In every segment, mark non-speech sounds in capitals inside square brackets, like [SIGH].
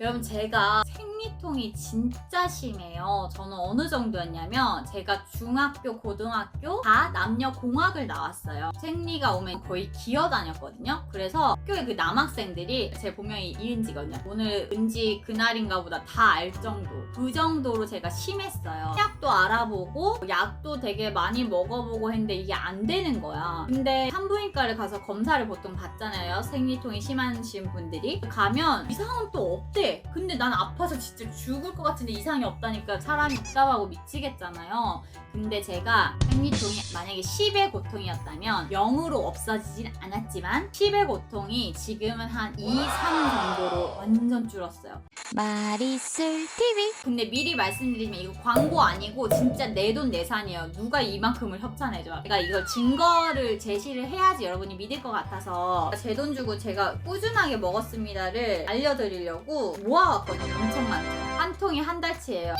여러분 제가 생 리통이 진짜 심해요. 저는 어느 정도였냐면 제가 중학교, 고등학교 다 남녀 공학을 나왔어요. 생리가 오면 거의 기어다녔거든요. 그래서 학교에 그 남학생들이 제 본명이 이은지거든요. 오늘 은지 그날인가 보다 다 알 정도. 그 정도로 제가 심했어요. 약도 알아보고 약도 되게 많이 먹어보고 했는데 이게 안 되는 거야. 근데 산부인과를 가서 검사를 보통 받잖아요. 생리통이 심하신 분들이. 가면 이상은 또 없대. 근데 난 아파서 진짜 죽을 것 같은데 이상이 없다니까 사람이 답답하고 미치겠잖아요. 근데 제가 생리통이 만약에 10의 고통이었다면 0으로 없어지진 않았지만 10의 고통이 지금은 한 2, 3 정도로 완전 줄었어요. 마리술 TV 근데 미리 말씀드리면 이거 광고 아니고 진짜 내 돈 내산이에요. 누가 이만큼을 협찬해줘. 제가 이걸 증거를 제시를 해야지 여러분이 믿을 것 같아서 제 돈 주고 제가 꾸준하게 먹었습니다를 알려드리려고 모아왔거든요. 엄청 많죠. 한 통이 한 달치예요.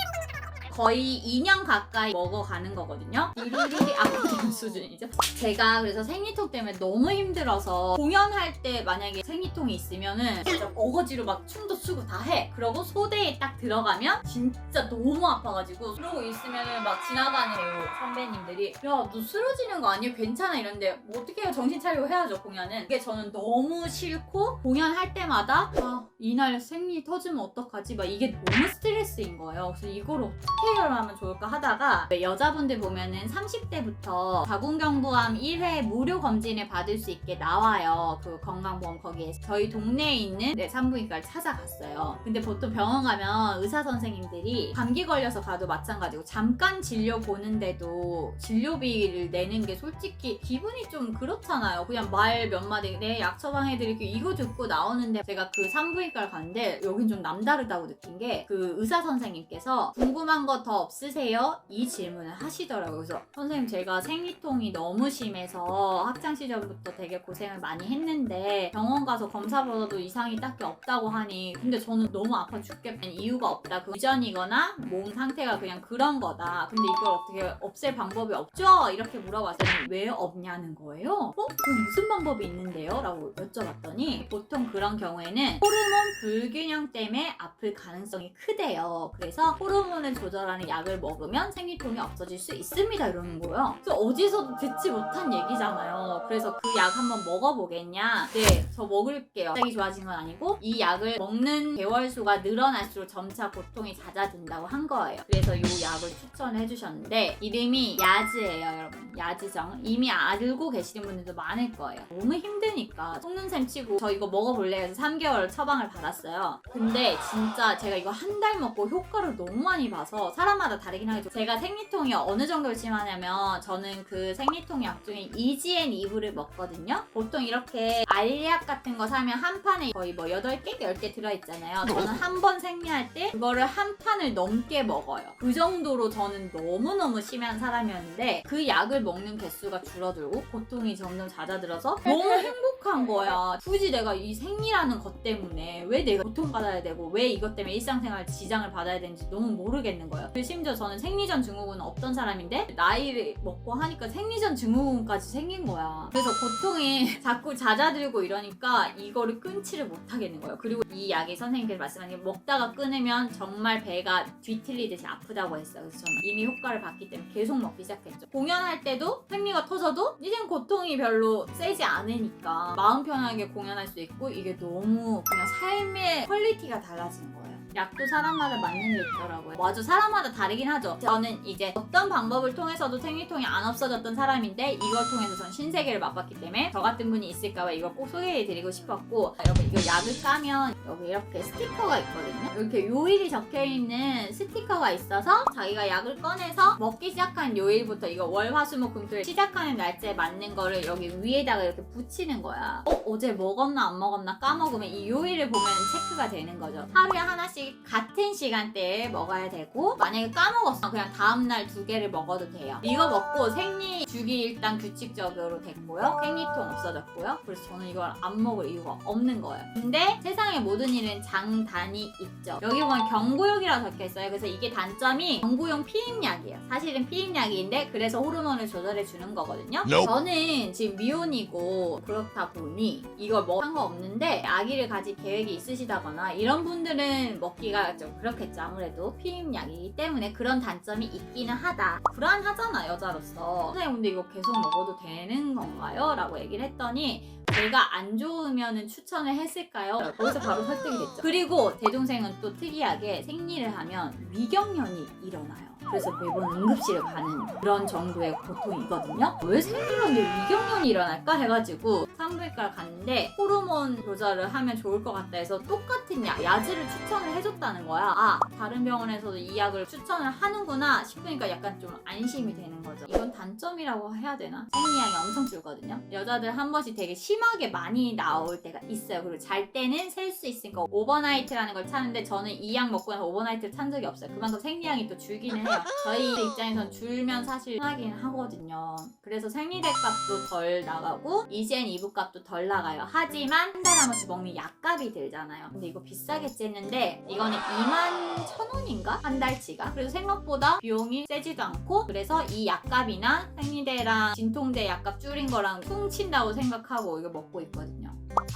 거의 2년 가까이 먹어가는 거거든요. 이리리 아픈 수준이죠. 제가 그래서 생리통 때문에 너무 힘들어서 공연할 때 만약에 생리통이 있으면은 진짜 어거지로 막 춤도 추고 다 해. 그러고 소대에 딱 들어가면 진짜 너무 아파가지고 그러고 있으면은 막 지나가는 배우 선배님들이 야 너 쓰러지는 거 아니야? 괜찮아 이런데 뭐 어떻게 해요? 정신 차리고 해야죠 공연은. 이게 저는 너무 싫고 공연할 때마다 아 이날 생리 터지면 어떡하지? 막 이게 너무 스트레스인 거예요. 그래서 이걸 어떻게 해결하면 좋을까 하다가 여자분들 보면은 30대부터 자궁경부암 1회 무료 검진을 받을 수 있게 나와요. 그 건강보험 거기에서 저희 동네에 있는 네, 산부인과를 찾아갔어요. 근데 보통 병원 가면 의사 선생님들이 감기 걸려서 가도 마찬가지고 잠깐 진료 보는데도 진료비를 내는 게 솔직히 기분이 좀 그렇잖아요. 그냥 말 몇 마디 네약 처방해드릴게요 이거 듣고 나오는데 제가 그 산부인과를 갔는데 여긴 좀 남다르다고 느낀 게 그 의사 선생님께서 궁금한 거더 없으세요? 이 질문을 하시더라고요. 그래서 선생님 제가 생리통이 너무 심해서 학창 시절부터 되게 고생을 많이 했는데 병원 가서 검사 받아도 이상이 딱히 없다고 하니 근데 저는 너무 아파 죽겠는 이유가 없다. 그 유전이거나 몸 상태가 그냥 그런 거다. 근데 이걸 어떻게 없앨 방법이 없죠? 이렇게 물어봤더니 왜 없냐는 거예요. 어? 그 무슨 방법이 있는데요? 라고 여쭤봤더니 보통 그런 경우에는 호르몬 불균형 때문에 아플 가능성이 크대요. 그래서 호르몬을 조절 하는 약을 먹으면 생리통이 없어질 수 있습니다. 이러는 거예요. 그래서 어디서도 듣지 못한 얘기잖아요. 그래서 그 약 한번 먹어보겠냐? 네, 저 먹을게요. 갑자기 좋아진 건 아니고 이 약을 먹는 개월 수가 늘어날수록 점차 고통이 잦아든다고 한 거예요. 그래서 이 약을 추천해 주셨는데 이름이 야즈예요, 여러분. 야즈정. 이미 알고 계시는 분들도 많을 거예요. 너무 힘드니까 속눈샘 치고 저 이거 먹어볼래 해서 3개월 처방을 받았어요. 근데 진짜 제가 이거 한 달 먹고 효과를 너무 많이 봐서 사람마다 다르긴 하겠죠. 제가 생리통이 어느 정도로 심하냐면 저는 그 생리통 약 중에 이지앤 이브를 먹거든요. 보통 이렇게 알약 같은 거 사면 한 판에 거의 뭐 8개, 10개 들어있잖아요. 저는 한 번 생리할 때 그거를 한 판을 넘게 먹어요. 그 정도로 저는 너무너무 심한 사람이었는데 그 약을 먹는 개수가 줄어들고 고통이 점점 잦아들어서 너무 행복 한 거야. 굳이 내가 이 생리라는 것 때문에 왜 내가 고통받아야 되고 왜 이것 때문에 일상생활 지장을 받아야 되는지 너무 모르겠는 거예요. 심지어 저는 생리전 증후군은 없던 사람인데 나이를 먹고 하니까 생리전 증후군까지 생긴 거야. 그래서 고통이 [LAUGHS] 자꾸 잦아들고 이러니까 이거를 끊지를 못하겠는 거예요. 그리고 이 약이 선생님께서 말씀하신 게 먹다가 끊으면 정말 배가 뒤틀리듯이 아프다고 했어요. 그래서 저는 이미 효과를 봤기 때문에 계속 먹기 시작했죠. 공연할 때도 생리가 터져도 이젠 고통이 별로 세지 않으니까 마음 편하게 공연할 수 있고 이게 너무 그냥 삶의 퀄리티가 달라지는 거예요. 약도 사람마다 맞는 게 있더라고요. 맞아, 사람마다 다르긴 하죠. 저는 이제 어떤 방법을 통해서도 생리통이 안 없어졌던 사람인데 이걸 통해서 전 신세계를 맛봤기 때문에 저 같은 분이 있을까봐 이걸 꼭 소개해드리고 싶었고 여러분 이거 약을 까면 여기 이렇게 스티커가 있거든요. 이렇게 요일이 적혀있는 스티커가 있어서 자기가 약을 꺼내서 먹기 시작한 요일부터 이거 월 화 수 목 금 토일 시작하는 날짜에 맞는 거를 여기 위에다가 이렇게 붙이는 거야. 어? 어제 먹었나 안 먹었나 까먹으면 이 요일을 보면 체크가 되는 거죠. 하루에 하나씩 같은 시간대에 먹어야 되고 만약에 까먹었어 그냥 다음날 두 개를 먹어도 돼요. 이거 먹고 생리 주기 일단 규칙적으로 됐고요. 생리통 없어졌고요. 그래서 저는 이걸 안 먹을 이유가 없는 거예요. 근데 세상의 모든 일은 장단이 있죠. 여기 보면 경구용이라고 적혀있어요. 그래서 이게 단점이 경구용 피임약이에요. 사실은 피임약인데 그래서 호르몬을 조절해 주는 거거든요. 저는 지금 미혼이고 그렇다 보니 이걸 먹 상관없는데 아기를 가질 계획이 있으시다거나 이런 분들은 먹기가 좀 그렇겠죠. 아무래도 피임약이기 때문에 그런 단점이 있기는 하다. 불안하잖아 여자로서. 선생님 근데 이거 계속 먹어도 되는 건가요? 라고 얘기를 했더니 제가 안 좋으면 추천을 했을까요? 거기서 바로 설득이 됐죠. 그리고 제 동생은 또 특이하게 생리를 하면 위경련이 일어나요 그래서 매번 응급실을 가는 그런 정도의 고통이거든요. 왜 생리하는데 위경련이 일어날까 해가지고 산부인과를 갔는데 호르몬 조절을 하면 좋을 것 같다 해서 똑같은 약, 야즈를 추천을 해줬다는 거야. 아, 다른 병원에서도 이 약을 추천을 하는구나 싶으니까 약간 좀 안심이 되는 거죠. 이건 단점이라고 해야 되나? 생리량이 엄청 줄거든요. 여자들 한 번씩 되게 심하게 많이 나올 때가 있어요. 그리고 잘 때는 셀 수 있으니까 오버나이트라는 걸 차는데 저는 이 약 먹고 나서 오버나이트를 찬 적이 없어요. 그만큼 생리량이 또 줄기는 해요. 저희 입장에선 줄면 사실 편하긴 하거든요. 그래서 생리대 값도 덜 나가고 이젠 이브 값도 덜 나가요. 하지만 한 달에 한 번씩 먹는 약값이 들잖아요. 근데 이거 비싸겠지 했는데 이거는 2만 천 원인가? 한 달치가. 그래서 생각보다 비용이 세지도 않고 그래서 이 약값이나 생리대랑 진통제 약값 줄인 거랑 퉁친다고 생각하고 이거 먹고 있거든요.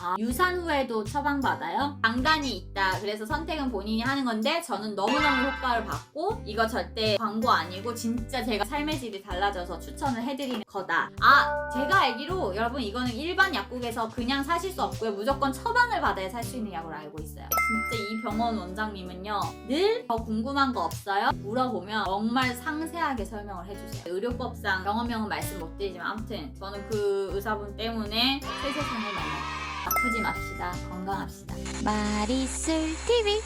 아, 유산 후에도 처방받아요? 장단이 있다. 그래서 선택은 본인이 하는 건데 저는 너무너무 효과를 받고 이거 절대 광고 아니고 진짜 제가 삶의 질이 달라져서 추천을 해드리는 거다. 아, 제가 알기로 여러분 이거는 일반 약국에서 그냥 사실 수 없고요. 무조건 처방을 받아야 살 수 있는 약으로 알고 있어요. 진짜 이 병원 원장님은요. 늘 더 궁금한 거 없어요? 물어보면 정말 상세하게 설명을 해주세요. 의료법상 병원명은 말씀 못 드리지만 아무튼 저는 그 의사분 때문에 새 세상을 만나요. 아프지 맙시다. 건강합시다. 마리술 TV